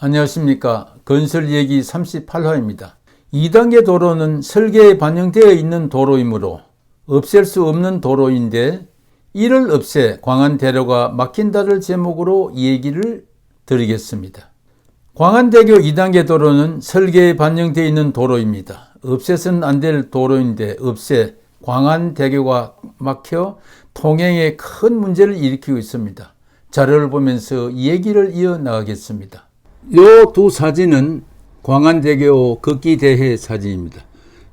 안녕하십니까. 건설 얘기 38화입니다. 2단계 도로는 설계에 반영되어 있는 도로이므로 없앨 수 없는 도로인데 이를 없애 광안대로가 막힌다를 제목으로 얘기를 드리겠습니다. 광안대교 2단계 도로는 설계에 반영되어 있는 도로입니다. 없애서는 안될 도로인데 없애 광안대교가 막혀 통행에 큰 문제를 일으키고 있습니다. 자료를 보면서 얘기를 이어 나가겠습니다. 요 두 사진은 광안대교 걷기 대회 사진입니다.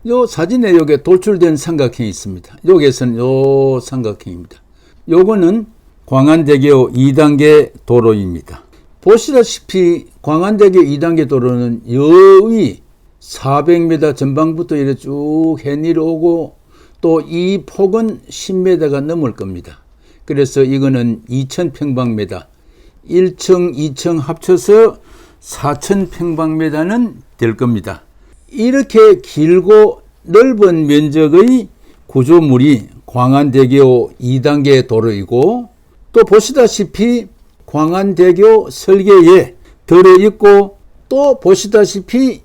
요 사진에 요게 돌출된 삼각형이 있습니다. 여기에서는 요 삼각형입니다. 요거는 광안대교 2단계 도로입니다. 보시다시피 광안대교 2단계 도로는 여의 400m 전방부터 이렇게 쭉 해내려오고 또 이 폭은 10m가 넘을 겁니다. 그래서 이거는 2000평방미터, 1층, 2층 합쳐서 4000평방미터는 될 겁니다. 이렇게 길고 넓은 면적의 구조물이 광안대교 2단계 도로이고 또 보시다시피 광안대교 설계에 들어있고 또 보시다시피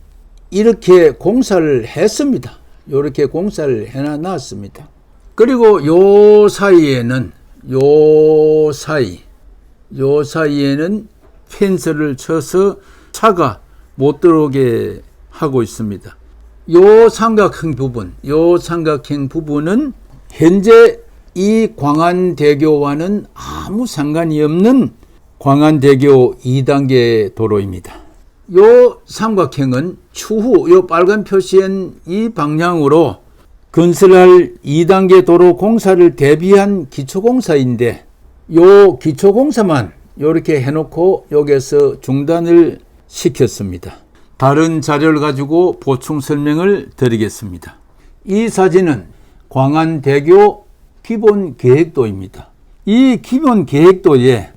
이렇게 공사를 했습니다. 이렇게 공사를 해놨습니다. 그리고 요 사이에는 요 사이 요 사이에는 펜스를 쳐서 차가 못 들어오게 하고 있습니다. 요 삼각형 부분, 요 삼각형 부분은 현재 이 광안대교와는 아무 상관이 없는 광안대교 2단계 도로입니다. 요 삼각형은 추후 요 빨간 표시한 이 방향으로 건설할 2단계 도로 공사를 대비한 기초공사인데 요 기초공사만 이렇게 해놓고 여기서 중단을 시켰습니다. 다른 자료를 가지고 보충 설명을 드리겠습니다. 이 사진은 광안대교 기본 계획도입니다. 이 기본 계획도에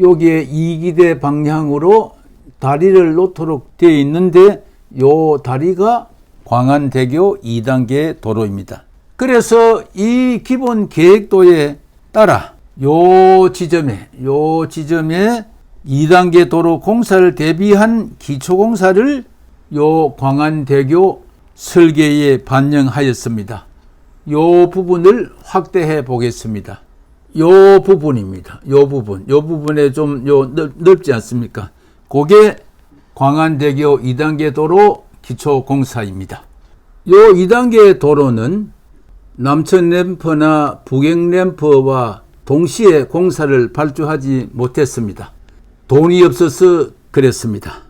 여기에 이기대 방향으로 다리를 놓도록 되어 있는데 요 다리가 광안대교 2단계 도로입니다. 그래서 이 기본 계획도에 따라 요 지점에 요 지점에 2단계 도로 공사를 대비한 기초 공사를 요 광안대교 설계에 반영하였습니다. 요 부분을 확대해 보겠습니다. 요 부분입니다. 요 부분. 요 부분에 좀 요 넓지 않습니까? 그게 광안대교 2단계 도로 기초 공사입니다. 요 2단계 도로는 남천 램프나 북행 램프와 동시에 공사를 발주하지 못했습니다. 돈이 없어서 그랬습니다.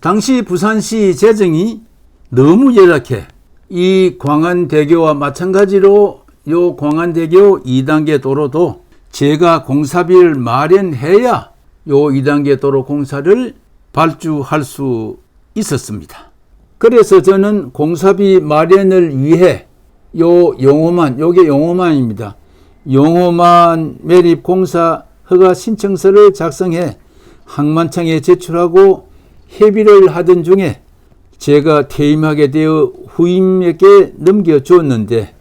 당시 부산시 재정이 너무 열악해 이 광안대교와 마찬가지로 요 광안대교 2단계 도로도 제가 공사비를 마련해야 요 2단계 도로 공사를 발주할 수 있었습니다. 그래서 저는 공사비 마련을 위해 요 용어만, 요게 용어만입니다. 용어만 매립 공사 허가 신청서를 작성해 항만청에 제출하고 협의를 하던 중에 제가 퇴임하게 되어 후임에게 넘겨주었는데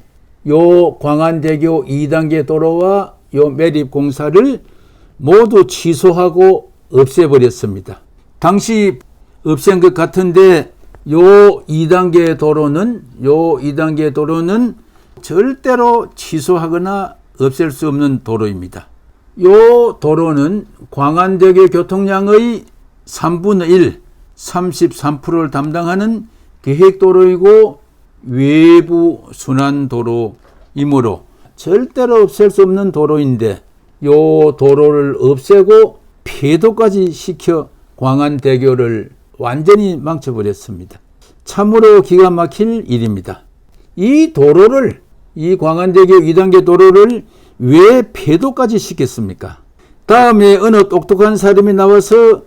요 광안대교 2단계 도로와 요 매립 공사를 모두 취소하고 없애버렸습니다. 당시 없앤 것 같은데 요 2단계 도로는 요 2단계 도로는 절대로 취소하거나 없앨 수 없는 도로입니다. 요 도로는 광안대교 교통량의 3분의 1, 33%를 담당하는 계획도로이고 외부 순환도로이므로 절대로 없앨 수 없는 도로인데 요 도로를 없애고 폐도까지 시켜 광안대교를 완전히 망쳐버렸습니다. 참으로 기가 막힐 일입니다. 이 도로를 이 광안대교 2단계 도로를 왜 폐도까지 시켰습니까? 다음에 어느 똑똑한 사람이 나와서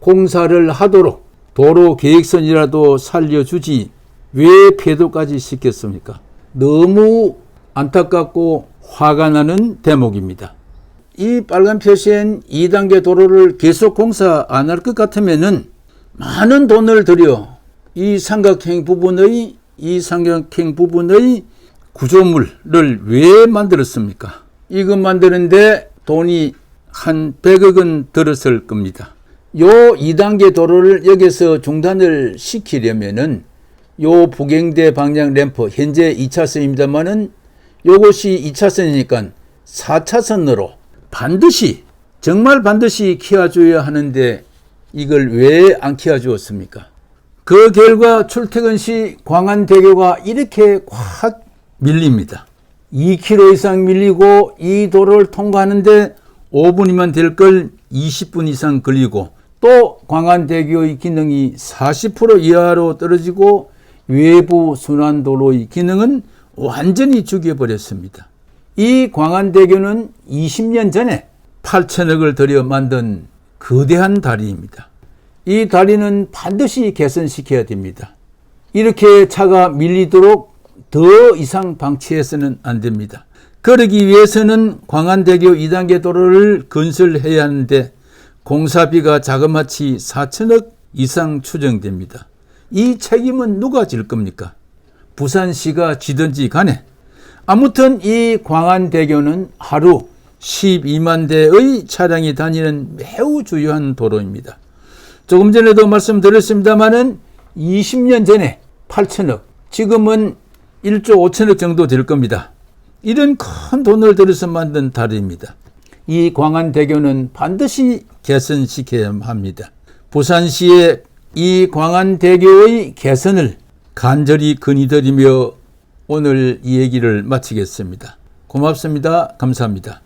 공사를 하도록 도로 계획선이라도 살려주지 왜 폐도까지 시켰습니까? 너무 안타깝고 화가 나는 대목입니다. 이 빨간 표시엔 2단계 도로를 계속 공사 안 할 것 같으면은 많은 돈을 들여 이 삼각형 부분의 이 삼각형 부분의 구조물을 왜 만들었습니까? 이거 만드는데 돈이 한 100억은 들었을 겁니다. 요 2단계 도로를 여기서 중단을 시키려면은 요 부경대 방향 램프 현재 2차선입니다만은 요것이 2차선이니까 4차선으로 반드시 정말 반드시 키워줘야 하는데 이걸 왜 안 키워주었습니까? 그 결과 출퇴근 시 광안대교가 이렇게 확 밀립니다. 2km 이상 밀리고 이 도로를 통과하는데 5분이면 될 걸 20분 이상 걸리고 또 광안대교의 기능이 40% 이하로 떨어지고 외부 순환도로의 기능은 완전히 죽여버렸습니다. 이 광안대교는 20년 전에 8천억을 들여 만든 거대한 다리입니다. 이 다리는 반드시 개선시켜야 됩니다. 이렇게 차가 밀리도록 더 이상 방치해서는 안 됩니다. 그러기 위해서는 광안대교 2단계 도로를 건설해야 하는데 공사비가 자그마치 4천억 이상 추정됩니다. 이 책임은 누가 질 겁니까? 부산시가 지든지 간에 아무튼 이 광안대교는 하루 12만 대의 차량이 다니는 매우 주요한 도로입니다. 조금 전에도 말씀드렸습니다마는 20년 전에 8천억, 지금은 1조 5천억 정도 될 겁니다. 이런 큰 돈을 들여서 만든 다리입니다. 이 광안대교는 반드시 개선시켜야 합니다. 부산시의 이 광안대교의 개선을 간절히 건의드리며 오늘 이 얘기를 마치겠습니다. 고맙습니다. 감사합니다.